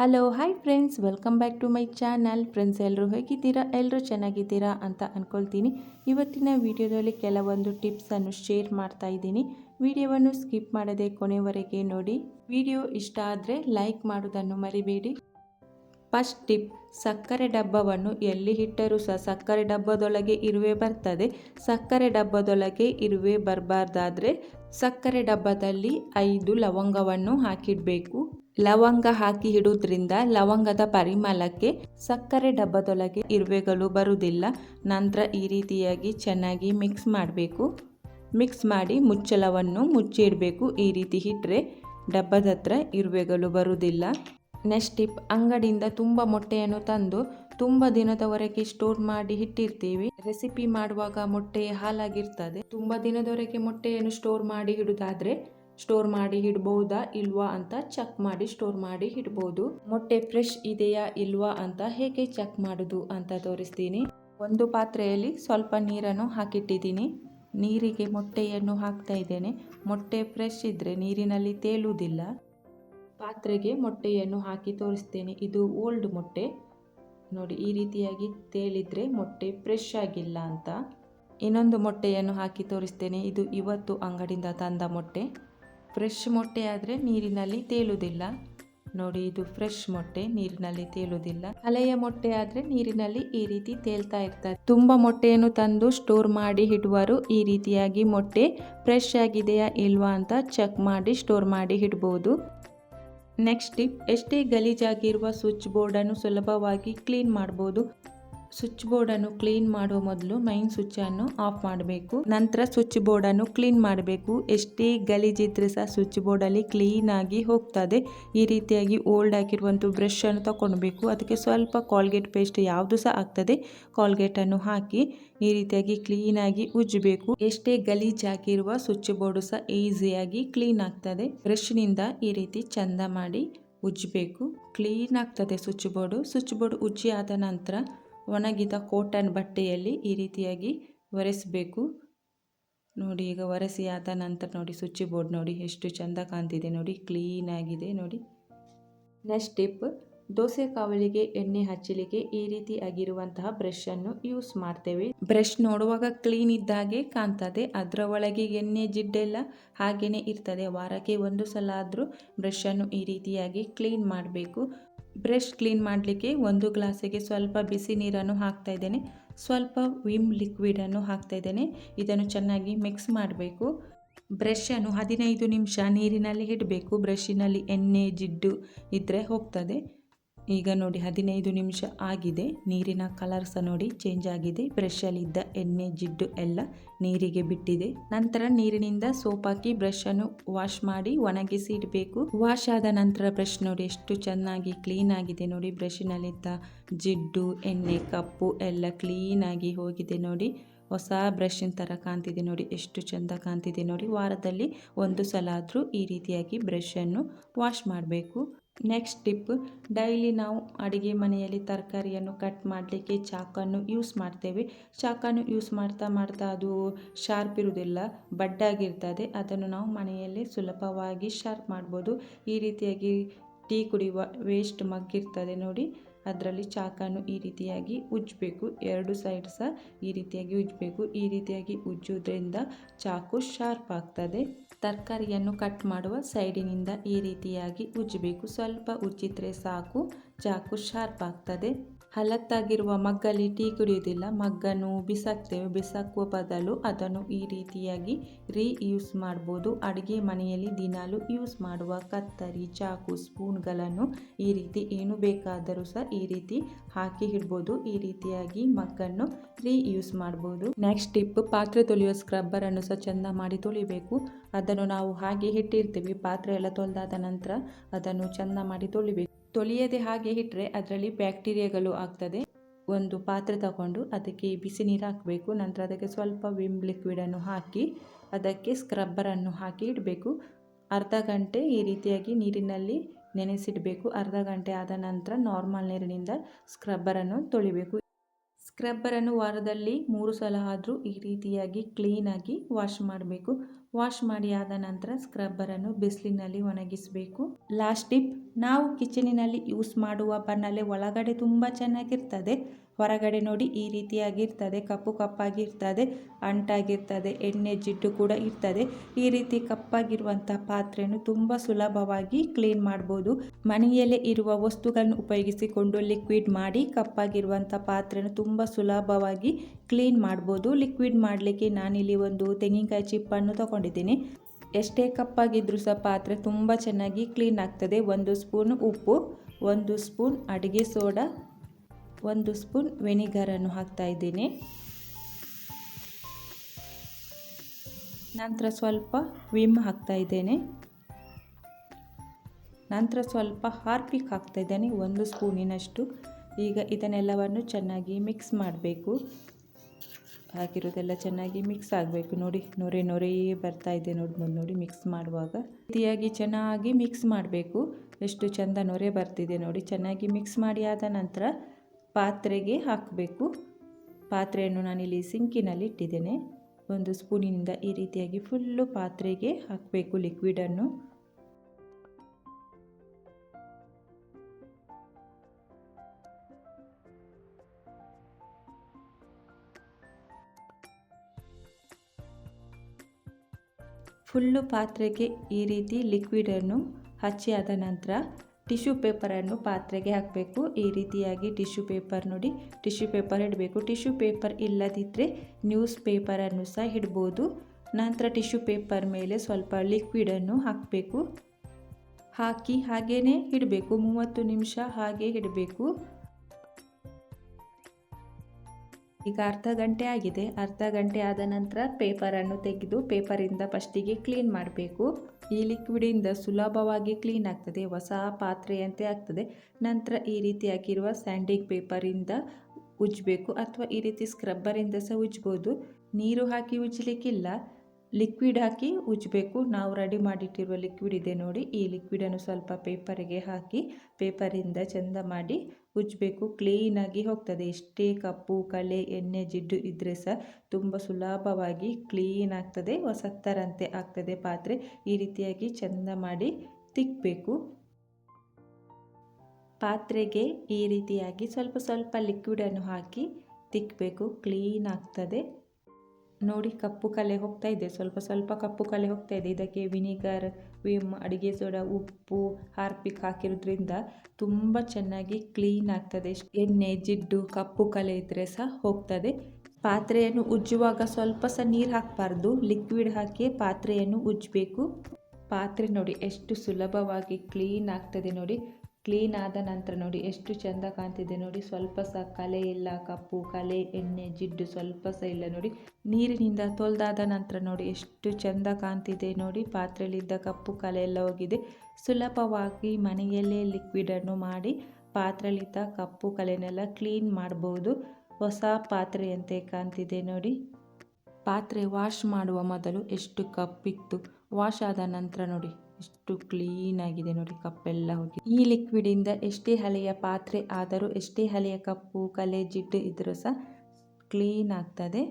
Hello hi friends welcome back to my channel friends ಎಲ್ಲರೂ ಹೇಗಿದ್ದೀರಾ? ಎಲ್ಲರೂ ಚೆನ್ನಾಗಿದ್ದೀರಾ ಅಂತ ಅಂದ್ಕೊಳ್ತೀನಿ ಇವತ್ತಿನ ವಿಡಿಯೋದಲ್ಲಿ ಕೆಲವೊಂದು ಟಿಪ್ಸನ್ನು ಶೇರ್ ಮಾಡ್ತಾ ಇದ್ದೀನಿ. ವಿಡಿಯೋವನ್ನು ಸ್ಕಿಪ್ ಮಾಡದೆ ಕೊನೆವರೆಗೆ ನೋಡಿ. ವಿಡಿಯೋ ಇಷ್ಟ ಆದರೆ ಲೈಕ್ ಮಾಡೋದನ್ನು ಮರಿಬೇಡಿ. ಫಸ್ಟ್ ಟಿಪ್ ಸಕ್ಕರೆ ಡಬ್ಬವನ್ನು ಎಲ್ಲಿ ಇಟ್ಟರೂ ಸಹ, ಸಕ್ಕರೆ ಡಬ್ಬದೊಳಗೆ ಇರುವೆ ಬರ್ತದೆ. ಸಕ್ಕರೆ ಡಬ್ಬದೊಳಗೆ ಇರುವೆ ಬರಬಾರ್ದಾದರೆ ಸಕ್ಕರೆ ಡಬ್ಬದಲ್ಲಿ ಐದು ಲವಂಗವನ್ನು ಹಾಕಿಡಬೇಕು. ಲವಂಗ ಹಾಕಿ ಇಡೋದ್ರಿಂದ ಲವಂಗದ ಪರಿಮಳಕ್ಕೆ ಸಕ್ಕರೆ ಡಬ್ಬದೊಳಗೆ ಇರುವೆಗಳು ಬರುವುದಿಲ್ಲ. ನಂತರ ಈ ರೀತಿಯಾಗಿ ಚೆನ್ನಾಗಿ ಮಿಕ್ಸ್ ಮಾಡಬೇಕು. ಮಿಕ್ಸ್ ಮಾಡಿ ಮುಚ್ಚಳವನ್ನು ಮುಚ್ಚಿಡಬೇಕು. ಈ ರೀತಿ ಇಟ್ಟರೆ ಡಬ್ಬದ ಹತ್ರ ಇರುವೆಗಳು ಬರುವುದಿಲ್ಲ. ನೆಕ್ಸ್ಟ್ ಟಿಪ್ ಅಂಗಡಿಯಿಂದ ತುಂಬ ಮೊಟ್ಟೆಯನ್ನು ತಂದು ತುಂಬ ದಿನದವರೆಗೆ ಸ್ಟೋರ್ ಮಾಡಿ ಇಟ್ಟಿರ್ತೀವಿ. ರೆಸಿಪಿ ಮಾಡುವಾಗ ಮೊಟ್ಟೆ ಹಾಲಾಗಿರ್ತದೆ ತುಂಬ ದಿನದವರೆಗೆ ಮೊಟ್ಟೆಯನ್ನು ಸ್ಟೋರ್ ಮಾಡಿ ಇಡುವುದಾದ್ರೆ ಸ್ಟೋರ್ ಮಾಡಿ ಇಡ್ಬೋದಾ ಇಲ್ವಾ ಅಂತ ಚೆಕ್ ಮಾಡಿ ಸ್ಟೋರ್ ಮಾಡಿ ಇಡ್ಬೋದು ಮೊಟ್ಟೆ ಫ್ರೆಶ್ ಇದೆಯಾ ಇಲ್ವಾ ಅಂತ ಹೇಗೆ ಚೆಕ್ ಮಾಡೋದು ಅಂತ ತೋರಿಸ್ತೀನಿ. ಒಂದು ಪಾತ್ರೆಯಲ್ಲಿ ಸ್ವಲ್ಪ ನೀರನ್ನು ಹಾಕಿಟ್ಟಿದ್ದೀನಿ. ನೀರಿಗೆ ಮೊಟ್ಟೆಯನ್ನು ಹಾಕ್ತಾ ಇದ್ದೇನೆ. ಮೊಟ್ಟೆ ಫ್ರೆಶ್ ಇದ್ದರೆ ನೀರಿನಲ್ಲಿ ತೇಲುವುದಿಲ್ಲ. ಪಾತ್ರೆಗೆ ಮೊಟ್ಟೆಯನ್ನು ಹಾಕಿ ತೋರಿಸ್ತೇನೆ. ಇದು ಓಲ್ಡ್ ಮೊಟ್ಟೆ. ನೋಡಿ, ಈ ರೀತಿಯಾಗಿ ತೇಲಿದ್ರೆ ಮೊಟ್ಟೆ ಫ್ರೆಶ್ ಆಗಿಲ್ಲ ಅಂತ. ಇನ್ನೊಂದು ಮೊಟ್ಟೆಯನ್ನು ಹಾಕಿ ತೋರಿಸ್ತೇನೆ. ಇದು ಇವತ್ತು ಅಂಗಡಿಯಿಂದ ತಂದ ಮೊಟ್ಟೆ. ಫ್ರೆಶ್ ಮೊಟ್ಟೆ ಆದರೆ ನೀರಿನಲ್ಲಿ ತೇಲುವುದಿಲ್ಲ. ನೋಡಿ, ಇದು ಫ್ರೆಶ್ ಮೊಟ್ಟೆ, ನೀರಿನಲ್ಲಿ ತೇಲುವುದಿಲ್ಲ. ಹಳೆಯ ಮೊಟ್ಟೆ ಆದರೆ ನೀರಿನಲ್ಲಿ ಈ ರೀತಿ ತೇಲ್ತಾ ಇರ್ತದೆ. ತುಂಬ ಮೊಟ್ಟೆಯನ್ನು ತಂದು ಸ್ಟೋರ್ ಮಾಡಿ ಇಡುವರು ಈ ರೀತಿಯಾಗಿ ಮೊಟ್ಟೆ ಫ್ರೆಶ್ ಆಗಿದೆಯಾ ಇಲ್ವಾ ಅಂತ ಚೆಕ್ ಮಾಡಿ ಸ್ಟೋರ್ ಮಾಡಿ ಇಡ್ಬೋದು. ನೆಕ್ಸ್ಟ್ ಟಿಪ್ ಎಷ್ಟೇ ಗಲೀಜಾಗಿರುವ ಸ್ವಿಚ್ ಬೋರ್ಡನ್ನು ಸುಲಭವಾಗಿ ಕ್ಲೀನ್ ಮಾಡ್ಬೋದು. ಸ್ವಿಚ್ ಬೋರ್ಡನ್ನು ಕ್ಲೀನ್ ಮಾಡುವ ಮೊದಲು ಮೈನ್ ಸ್ವಿಚ್ಚನ್ನು ಆಫ್ ಮಾಡಬೇಕು. ನಂತರ ಸ್ವಿಚ್ ಬೋರ್ಡನ್ನು ಕ್ಲೀನ್ ಮಾಡಬೇಕು. ಎಷ್ಟೇ ಗಲೀಜಿದ್ರೆ ಸಹ ಸ್ವಿಚ್ ಬೋರ್ಡಲ್ಲಿ ಕ್ಲೀನಾಗಿ ಹೋಗ್ತದೆ. ಈ ರೀತಿಯಾಗಿ ಓಲ್ಡ್ ಹಾಕಿರುವಂತಹ ಬ್ರಷ್ ಅನ್ನು ತಗೊಳ್ಬೇಕು ಅದಕ್ಕೆ ಸ್ವಲ್ಪ ಕಾಲ್ಗೇಟ್ ಪೇಸ್ಟ್ ಯಾವುದು ಸಹ ಆಗ್ತದೆ. ಕಾಲ್ಗೇಟನ್ನು ಹಾಕಿ ಈ ರೀತಿಯಾಗಿ ಕ್ಲೀನಾಗಿ ಉಜ್ಜಬೇಕು. ಎಷ್ಟೇ ಗಲೀಜಾಗಿರುವ ಸ್ವಿಚ್ ಬೋರ್ಡು ಸಹ ಈಸಿಯಾಗಿ ಕ್ಲೀನ್ ಆಗ್ತದೆ. ಬ್ರಷ್ನಿಂದ ಈ ರೀತಿ ಚಂದ ಮಾಡಿ ಉಜ್ಜಬೇಕು. ಕ್ಲೀನ್ ಆಗ್ತದೆ ಸ್ವಿಚ್ ಬೋರ್ಡು. ಸ್ವಿಚ್ ಬೋರ್ಡ್ ಉಜ್ಜಿ ಆದ ನಂತರ ಒಣಗಿದ ಕಾಟನ್ ಬಟ್ಟೆಯಲ್ಲಿ ಈ ರೀತಿಯಾಗಿ ಒರೆಸಬೇಕು. ನೋಡಿ, ಈಗ ಒರೆಸಿ ಆದ ನಂತರ ನೋಡಿ, ಸ್ವಿಚ್ ಬೋರ್ಡ್ ನೋಡಿ, ಎಷ್ಟು ಚೆಂದ ಕಾಣ್ತಿದೆ ನೋಡಿ ಕ್ಲೀನ್ ಆಗಿದೆ ನೋಡಿ. ನೆಕ್ಸ್ಟ್ ಟಿಪ್ ದೋಸೆ ಕಾವಲಿಗೆ, ಎಣ್ಣೆ ಹಚ್ಚಲಿಕ್ಕೆ ಈ ರೀತಿ ಆಗಿರುವಂತಹ ಬ್ರಷ್ ಅನ್ನು ಯೂಸ್ ಮಾಡ್ತೇವೆ. ಬ್ರಷ್ ನೋಡುವಾಗ ಕ್ಲೀನ್ ಇದ್ದಾಗೆ ಕಾಣ್ತದೆ. ಅದರ ಒಳಗೆ ಎಣ್ಣೆ ಜಿಡ್ಡೆಲ್ಲ ಹಾಗೇನೆ ಇರ್ತದೆ. ವಾರಕ್ಕೆ ಒಂದು ಸಲ ಆದರೂ ಬ್ರಷ್ ಅನ್ನು ಈ ರೀತಿಯಾಗಿ ಕ್ಲೀನ್ ಮಾಡಬೇಕು. ಬ್ರಷ್ ಕ್ಲೀನ್ ಮಾಡಲಿಕ್ಕೆ ಒಂದು ಗ್ಲಾಸಿಗೆ ಸ್ವಲ್ಪ ಬಿಸಿ ನೀರನ್ನು ಹಾಕ್ತಾ ಇದ್ದೇನೆ. ಸ್ವಲ್ಪ ವಿಮ್ ಲಿಕ್ವಿಡನ್ನು ಹಾಕ್ತಾ ಇದ್ದೇನೆ. ಇದನ್ನು ಚೆನ್ನಾಗಿ ಮಿಕ್ಸ್ ಮಾಡಬೇಕು. ಬ್ರಷನ್ನು ಹದಿನೈದು ನಿಮಿಷ ನೀರಿನಲ್ಲಿ ಇಡಬೇಕು. ಬ್ರಷಿನಲ್ಲಿ ಎಣ್ಣೆ, ಜಿಡ್ಡು ಇದ್ದರೆ ಹೋಗ್ತದೆ. ಈಗ ನೋಡಿ ಹದಿನೈದು ನಿಮಿಷ ಆಗಿದೆ. ನೀರಿನ ಕಲರ್ ಸಹ ನೋಡಿ ಚೇಂಜ್ ಆಗಿದೆ. ಬ್ರಷಲ್ಲಿದ್ದ ಎಣ್ಣೆ, ಜಿಡ್ಡು ಎಲ್ಲ ನೀರಿಗೆ ಬಿಟ್ಟಿದೆ. ನಂತರ ನೀರಿನಿಂದ ಸೋಪ್ ಹಾಕಿ ಬ್ರಷ್ ಅನ್ನು ವಾಶ್ ಮಾಡಿ ಒಣಗಿಸಿ ಇಡಬೇಕು ವಾಶ್ ಆದ ನಂತರ ಬ್ರಷ್ ನೋಡಿ ಎಷ್ಟು ಚೆನ್ನಾಗಿ ಕ್ಲೀನ್ ಆಗಿದೆ ನೋಡಿ. ಬ್ರಷಿನಲ್ಲಿದ್ದ ಜಿಡ್ಡು, ಎಣ್ಣೆ, ಕಪ್ಪು ಎಲ್ಲ ಕ್ಲೀನ್ ಆಗಿ ಹೋಗಿದೆ ನೋಡಿ. ಹೊಸ ಬ್ರಷಿನ ಥರ ಕಾಣ್ತಿದೆ ನೋಡಿ. ಎಷ್ಟು ಚಂದ ಕಾಣ್ತಿದೆ ನೋಡಿ. ವಾರದಲ್ಲಿ ಒಂದು ಸಲ ಆದರೂ ಈ ರೀತಿಯಾಗಿ ಬ್ರಷನ್ನು ವಾಶ್ ಮಾಡಬೇಕು. ನೆಕ್ಸ್ಟ್ ಟಿಪ್ ಡೈಲಿ ನಾವು ಅಡುಗೆ ಮನೆಯಲ್ಲಿ ತರಕಾರಿಯನ್ನು ಕಟ್ ಮಾಡಲಿಕ್ಕೆ ಚಾಕನ್ನು ಯೂಸ್ ಮಾಡ್ತೇವೆ. ಚಾಕನ್ನು ಯೂಸ್ ಮಾಡ್ತಾ ಮಾಡ್ತಾ ಅದು ಶಾರ್ಪ್ ಇರುವುದಿಲ್ಲ, ಬಡ್ಡಾಗಿರ್ತದೆ. ಅದನ್ನು ನಾವು ಮನೆಯಲ್ಲೇ ಸುಲಭವಾಗಿ ಶಾರ್ಪ್ ಮಾಡ್ಬೋದು. ಈ ರೀತಿಯಾಗಿ ಟೀ ಕುಡಿಯುವ ವೇಸ್ಟ್ ಮಗ್ಗಿರ್ತದೆ ನೋಡಿ. ಅದರಲ್ಲಿ ಚಾಕನ್ನು ಈ ರೀತಿಯಾಗಿ ಉಜ್ಜಬೇಕು. ಎರಡು ಸೈಡ್ ಸಹ ಈ ರೀತಿಯಾಗಿ ಉಜ್ಜಬೇಕು. ಈ ರೀತಿಯಾಗಿ ಉಜ್ಜೋದ್ರಿಂದ ಚಾಕು ಶಾರ್ಪ್ ಆಗ್ತದೆ. ತರಕಾರಿಯನ್ನು ಕಟ್ ಮಾಡುವ ಸೈಡಿನಿಂದ ಈ ರೀತಿಯಾಗಿ ಉಜ್ಜಬೇಕು. ಸ್ವಲ್ಪ ಉಜ್ಜಿದ್ರೆ ಸಾಕು ಚಾಕು ಶಾರ್ಪ್ ಆಗ್ತದೆ. ಹಲತ್ತಾಗಿರುವ ಮಗ್ಗಲ್ಲಿ ಟೀ ಕುಡಿಯುವುದಿಲ್ಲ. ಮಗ್ಗನ್ನು ಬಿಸಾಕ್ತೇವೆ. ಬಿಸಾಕುವ ಬದಲು ಅದನ್ನು ಈ ರೀತಿಯಾಗಿ ರೀ ಯೂಸ್ ಮಾಡ್ಬೋದು. ಅಡುಗೆ ಮನೆಯಲ್ಲಿ ದಿನಾಲು ಯೂಸ್ ಮಾಡುವ ಕತ್ತರಿ, ಚಾಕು, ಸ್ಪೂನ್ಗಳನ್ನು ಈ ರೀತಿ ಏನು ಬೇಕಾದರೂ ಸಹ ಈ ರೀತಿ ಹಾಕಿ ಇಡ್ಬೋದು. ಈ ರೀತಿಯಾಗಿ ಮಗ್ಗನ್ನು ರೀ ಯೂಸ್ ಮಾಡ್ಬೋದು. ನೆಕ್ಸ್ಟ್ ಟಿಪ್, ಪಾತ್ರೆ ತೊಳೆಯುವ ಸ್ಕ್ರಬ್ಬರನ್ನು ಸಹ ಚೆಂದ ಮಾಡಿ ತೊಳಿಬೇಕು. ಅದನ್ನು ನಾವು ಹಾಗೆ ಇಟ್ಟಿರ್ತೀವಿ. ಪಾತ್ರೆ ಎಲ್ಲ ತೊಳೆದಾದ ನಂತರ ಅದನ್ನು ಚೆಂದ ಮಾಡಿ ತೊಳಿಬೇಕು. ತೊಳೆಯದೆ ಹಾಗೆ ಇಟ್ಟರೆ ಅದರಲ್ಲಿ ಬ್ಯಾಕ್ಟೀರಿಯಾಗಳು ಆಗ್ತದೆ. ಒಂದು ಪಾತ್ರೆ ತಗೊಂಡು ಅದಕ್ಕೆ ಬಿಸಿ ನೀರು ಹಾಕಬೇಕು. ನಂತರ ಅದಕ್ಕೆ ಸ್ವಲ್ಪ ವಿಮ್ ಲಿಕ್ವಿಡನ್ನು ಹಾಕಿ, ಅದಕ್ಕೆ ಸ್ಕ್ರಬ್ಬರನ್ನು ಹಾಕಿ ಇಡಬೇಕು. ಅರ್ಧ ಗಂಟೆ ಈ ರೀತಿಯಾಗಿ ನೀರಿನಲ್ಲಿ ನೆನೆಸಿಡಬೇಕು. ಅರ್ಧ ಗಂಟೆ ಆದ ನಂತರ ನಾರ್ಮಲ್ ನೀರಿನಿಂದ ಸ್ಕ್ರಬ್ಬರನ್ನು ತೊಳಿಬೇಕು. ಸ್ಕ್ರಬ್ಬರನ್ನು ವಾರದಲ್ಲಿ ಮೂರು ಸಲ ಆದರೂ ಈ ರೀತಿಯಾಗಿ ಕ್ಲೀನಾಗಿ ವಾಶ್ ಮಾಡಬೇಕು. ವಾಶ್ ಮಾಡಿ ಆದ ನಂತರ ಸ್ಕ್ರಬ್ಬರನ್ನು ಬಿಸಿಲಿನಲ್ಲಿ ಒಣಗಿಸಬೇಕು. ಲಾಸ್ಟ್ ಟಿಪ್, ನಾವು ಕಿಚನಿನಲ್ಲಿ ಯೂಸ್ ಮಾಡುವ ಬನ್ನಲೆ ಒಳಗಡೆ ತುಂಬ ಚೆನ್ನಾಗಿರ್ತದೆ. ಹೊರಗಡೆ ನೋಡಿ ಈ ರೀತಿಯಾಗಿರ್ತದೆ, ಕಪ್ಪು ಕಪ್ಪಾಗಿರ್ತದೆ, ಅಂಟಾಗಿರ್ತದೆ, ಎಣ್ಣೆ ಜಿಡ್ಡು ಕೂಡ ಇರ್ತದೆ. ಈ ರೀತಿ ಕಪ್ಪಾಗಿರುವಂಥ ಪಾತ್ರೆಯನ್ನು ತುಂಬ ಸುಲಭವಾಗಿ ಕ್ಲೀನ್ ಮಾಡ್ಬೋದು. ಮನೆಯಲ್ಲೇ ಇರುವ ವಸ್ತುಗಳನ್ನು ಉಪಯೋಗಿಸಿಕೊಂಡು ಲಿಕ್ವಿಡ್ ಮಾಡಿ ಕಪ್ಪಾಗಿರುವಂಥ ಪಾತ್ರೆಯನ್ನು ತುಂಬ ಸುಲಭವಾಗಿ ಕ್ಲೀನ್ ಮಾಡ್ಬೋದು. ಲಿಕ್ವಿಡ್ ಮಾಡಲಿಕ್ಕೆ ನಾನಿಲ್ಲಿ ಒಂದು ತೆಂಗಿನಕಾಯಿ ಚಿಪ್ಪನ್ನು ತಗೊಂಡಿದ್ದೀನಿ ಎಷ್ಟೇ ಕಪ್ಪಾಗಿದ್ದರೂ ಸಹ ಪಾತ್ರೆ ತುಂಬ ಚೆನ್ನಾಗಿ ಕ್ಲೀನ್ ಆಗ್ತದೆ. ಒಂದು ಸ್ಪೂನ್ ಉಪ್ಪು, ಒಂದು ಸ್ಪೂನ್ ಅಡುಗೆ ಸೋಡಾ, ಒಂದು ಸ್ಪೂನ್ ವೆನಿಗರನ್ನು ಹಾಕ್ತಾ ಇದ್ದೀನಿ. ನಂತರ ಸ್ವಲ್ಪ ವಿಮ್ ಹಾಕ್ತಾ ಇದ್ದೇನೆ. ನಂತರ ಸ್ವಲ್ಪ ಹಾರ್ಪಿಕ್ ಹಾಕ್ತಾ ಇದ್ದೇನೆ, ಒಂದು ಸ್ಪೂನಿನಷ್ಟು. ಈಗ ಇದನ್ನೆಲ್ಲವನ್ನು ಚೆನ್ನಾಗಿ ಮಿಕ್ಸ್ ಮಾಡಬೇಕು. ಹಾಕಿರೋದೆಲ್ಲ ಚೆನ್ನಾಗಿ ಮಿಕ್ಸ್ ಆಗಬೇಕು. ನೋಡಿ, ನೊರೆ ನೊರೆ ಬರ್ತಾ ಇದೆ ನೋಡಿ ನೋಡಿ ಮಿಕ್ಸ್ ಮಾಡುವಾಗ. ರೀತಿಯಾಗಿ ಚೆನ್ನಾಗಿ ಮಿಕ್ಸ್ ಮಾಡಬೇಕು. ಎಷ್ಟು ಚೆಂದ ನೊರೆ ಬರ್ತಿದೆ ನೋಡಿ, ಚೆನ್ನಾಗಿ ಮಿಕ್ಸ್ ಮಾಡಿ ಆದ ನಂತರ ಪಾತ್ರೆಗೆ ಹಾಕಬೇಕು. ಪಾತ್ರೆಯನ್ನು ನಾನಿಲ್ಲಿ ಸಿಂಕಿನಲ್ಲಿ ಇಟ್ಟಿದ್ದೇನೆ. ಒಂದು ಸ್ಪೂನಿನಿಂದ ಈ ರೀತಿಯಾಗಿ ಫುಲ್ಲು ಪಾತ್ರೆಗೆ ಹಾಕಬೇಕು ಲಿಕ್ವಿಡನ್ನು ಫುಲ್ಲು ಪಾತ್ರೆಗೆ ಈ ರೀತಿ ಲಿಕ್ವಿಡನ್ನು ಹಚ್ಚಿ ಆದ ನಂತರ ಟಿಶ್ಯೂ ಪೇಪರನ್ನು ಪಾತ್ರೆಗೆ ಹಾಕಬೇಕು. ಈ ರೀತಿಯಾಗಿ ಟಿಶ್ಯೂ ಪೇಪರ್ ನೋಡಿ ಟಿಶ್ಯೂ ಪೇಪರ್ ಇಡಬೇಕು. ಟಿಶ್ಯೂ ಪೇಪರ್ ಇಲ್ಲದಿದ್ದರೆ ನ್ಯೂಸ್ ಪೇಪರನ್ನು ಸಹ ಇಡ್ಬೋದು. ನಂತರ ಟಿಶ್ಯೂ ಪೇಪರ್ ಮೇಲೆ ಸ್ವಲ್ಪ ಲಿಕ್ವಿಡನ್ನು ಹಾಕಬೇಕು. ಹಾಕಿ ಹಾಗೇ ಇಡಬೇಕು. ಮೂವತ್ತು ನಿಮಿಷ ಹಾಗೆ ಇಡಬೇಕು. ಈಗ ಅರ್ಧ ಗಂಟೆ ಆಗಿದೆ. ಅರ್ಧ ಗಂಟೆ ಆದ ನಂತರ ಪೇಪರನ್ನು ತೆಗೆದು ಪೇಪರಿಂದ ಫಸ್ಟಿಗೆ ಕ್ಲೀನ್ ಮಾಡಬೇಕು. ಈ ಲಿಕ್ವಿಡಿಂದ ಸುಲಭವಾಗಿ ಕ್ಲೀನ್ ಆಗ್ತದೆ. ಹೊಸ ಪಾತ್ರೆಯಂತೆ ಆಗ್ತದೆ. ನಂತರ ಈ ರೀತಿ ಹಾಕಿರುವ ಸ್ಯಾಂಡಿಂಗ್ ಪೇಪರಿಂದ ಉಜ್ಜಬೇಕು. ಅಥವಾ ಈ ರೀತಿ ಸ್ಕ್ರಬ್ಬರಿಂದ ಸಹ ಉಜ್ಬೋದು. ನೀರು ಹಾಕಿ ಉಜ್ಜಲಿಕ್ಕಿಲ್ಲ. ಲಿಕ್ವಿಡ್ ಹಾಕಿ ಉಜ್ಜಬೇಕು. ನಾವು ರೆಡಿ ಮಾಡಿಟ್ಟಿರುವ ಲಿಕ್ವಿಡ್ ಇದೆ ನೋಡಿ. ಈ ಲಿಕ್ವಿಡನ್ನು ಸ್ವಲ್ಪ ಪೇಪರಿಗೆ ಹಾಕಿ ಪೇಪರಿಂದ ಚೆಂದ ಮಾಡಿ ಉಜ್ಜಬೇಕು. ಕ್ಲೀನಾಗಿ ಹೋಗ್ತದೆ. ಎಷ್ಟೇ ಕಪ್ಪು, ಕಳೆ, ಎಣ್ಣೆ, ಜಿಡ್ಡು ಇದ್ದರೆ ಸಹ ತುಂಬ ಸುಲಭವಾಗಿ ಕ್ಲೀನ್ ಆಗ್ತದೆ. ಹೊಸತ್ತರಂತೆ ಆಗ್ತದೆ ಪಾತ್ರೆ. ಈ ರೀತಿಯಾಗಿ ಚೆಂದ ಮಾಡಿ ತಿಕ್ಕಬೇಕು ಪಾತ್ರೆಗೆ ಈ ರೀತಿಯಾಗಿ ಸ್ವಲ್ಪ ಸ್ವಲ್ಪ ಲಿಕ್ವಿಡನ್ನು ಹಾಕಿ ತಿಕ್ಕಬೇಕು ಕ್ಲೀನ್ ಆಗ್ತದೆ. ನೋಡಿ ಕಪ್ಪು ಕಲೆ ಹೋಗ್ತಾ ಇದೆ. ಸ್ವಲ್ಪ ಸ್ವಲ್ಪ ಕಪ್ಪು ಕಲೆ ಹೋಗ್ತಾ ಇದೆ. ಇದಕ್ಕೆ ವಿನಿಗರ್, ವಿಮ್, ಅಡುಗೆ ಸೋಡಾ, ಉಪ್ಪು, ಹಾರ್ಪಿಕ್ ಹಾಕಿರೋದ್ರಿಂದ ತುಂಬ ಚೆನ್ನಾಗಿ ಕ್ಲೀನ್ ಆಗ್ತದೆ. ಎಣ್ಣೆ, ಜಿಡ್ಡು, ಕಪ್ಪು ಕಲೆ ಇದ್ದರೆ ಸಹ ಹೋಗ್ತದೆ. ಪಾತ್ರೆಯನ್ನು ಉಜ್ಜುವಾಗ ಸ್ವಲ್ಪ ಸಹ ನೀರು ಹಾಕಬಾರ್ದು. ಲಿಕ್ವಿಡ್ ಹಾಕಿ ಪಾತ್ರೆಯನ್ನು ಉಜ್ಜಬೇಕು. ಪಾತ್ರೆ ನೋಡಿ ಎಷ್ಟು ಸುಲಭವಾಗಿ ಕ್ಲೀನ್ ಆಗ್ತದೆ ನೋಡಿ. ಕ್ಲೀನ್ ಆದ ನಂತರ ನೋಡಿ, ಎಷ್ಟು ಚಂದ ಕಾಣ್ತಿದೆ ನೋಡಿ. ಸ್ವಲ್ಪ ಸಹ ಕಲೆ ಇಲ್ಲ, ಕಪ್ಪು, ಕಲೆ, ಎಣ್ಣೆ, ಜಿಡ್ಡು ಸ್ವಲ್ಪ ಸಹ ಇಲ್ಲ ನೋಡಿ. ನೀರಿನಿಂದ ತೊಳೆದಾದ ನಂತರ ನೋಡಿ, ಎಷ್ಟು ಚಂದ ಕಾಣ್ತಿದೆ ನೋಡಿ. ಪಾತ್ರೆಯಲ್ಲಿದ್ದ ಕಪ್ಪು ಕಲೆ ಎಲ್ಲ ಹೋಗಿದೆ. ಸುಲಭವಾಗಿ ಮನೆಯಲ್ಲೇ ಲಿಕ್ವಿಡನ್ನು ಮಾಡಿ ಪಾತ್ರೆಯಲ್ಲಿದ್ದ ಕಪ್ಪು ಕಲೆನೆಲ್ಲ ಕ್ಲೀನ್ ಮಾಡ್ಬೋದು. ಹೊಸ ಪಾತ್ರೆಯಂತೆ ಕಾಣ್ತಿದೆ ನೋಡಿ. ಪಾತ್ರೆ ವಾಶ್ ಮಾಡುವ ಮೊದಲು ಎಷ್ಟು ಕಪ್ಪಿತ್ತು ವಾಶ್ ಆದ ನಂತರ ನೋಡಿ. ಎಷ್ಟು ಕ್ಲೀನ್ ಆಗಿದೆ ನೋಡಿ, ಕಪ್ಪೆಲ್ಲ ಹೋಗಿ. ಈ ಲಿಕ್ವಿಡ್ ಇಂದ ಎಷ್ಟೇ ಹಳೆಯ ಪಾತ್ರೆ ಆದರೂ ಎಷ್ಟೇ ಹಳೆಯ ಕಪ್ಪು, ಕಲೆ, ಜಿಡ್ಡು ಇದ್ರೂ ಸಹ ಕ್ಲೀನ್ ಆಗ್ತದೆ.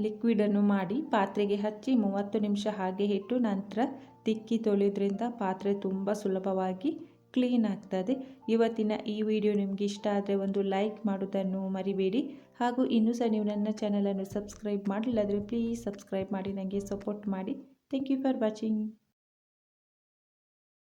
ಲಿಕ್ವಿಡ್ ಅನ್ನು ಮಾಡಿ ಪಾತ್ರೆಗೆ ಹಚ್ಚಿ ಮೂವತ್ತು ನಿಮಿಷ ಹಾಗೆ ಇಟ್ಟು ನಂತರ ತಿಕ್ಕಿ ತೊಳೆಯೋದ್ರಿಂದ ಪಾತ್ರೆ ತುಂಬ ಸುಲಭವಾಗಿ ಕ್ಲೀನ್ ಆಗ್ತದೆ. ಇವತ್ತಿನ ಈ ವಿಡಿಯೋ ನಿಮಗೆ ಇಷ್ಟ ಆದರೆ ಒಂದು ಲೈಕ್ ಮಾಡೋದನ್ನು ಮರಿಬೇಡಿ. ಹಾಗೂ ಇನ್ನೂ ಸಹ ನೀವು ನನ್ನ ಚಾನಲನ್ನು ಸಬ್ಸ್ಕ್ರೈಬ್ ಮಾಡಿಲ್ಲದ್ರೆ ಪ್ಲೀಸ್ ಸಬ್ಸ್ಕ್ರೈಬ್ ಮಾಡಿ ನನಗೆ ಸಪೋರ್ಟ್ ಮಾಡಿ. Thank you for watching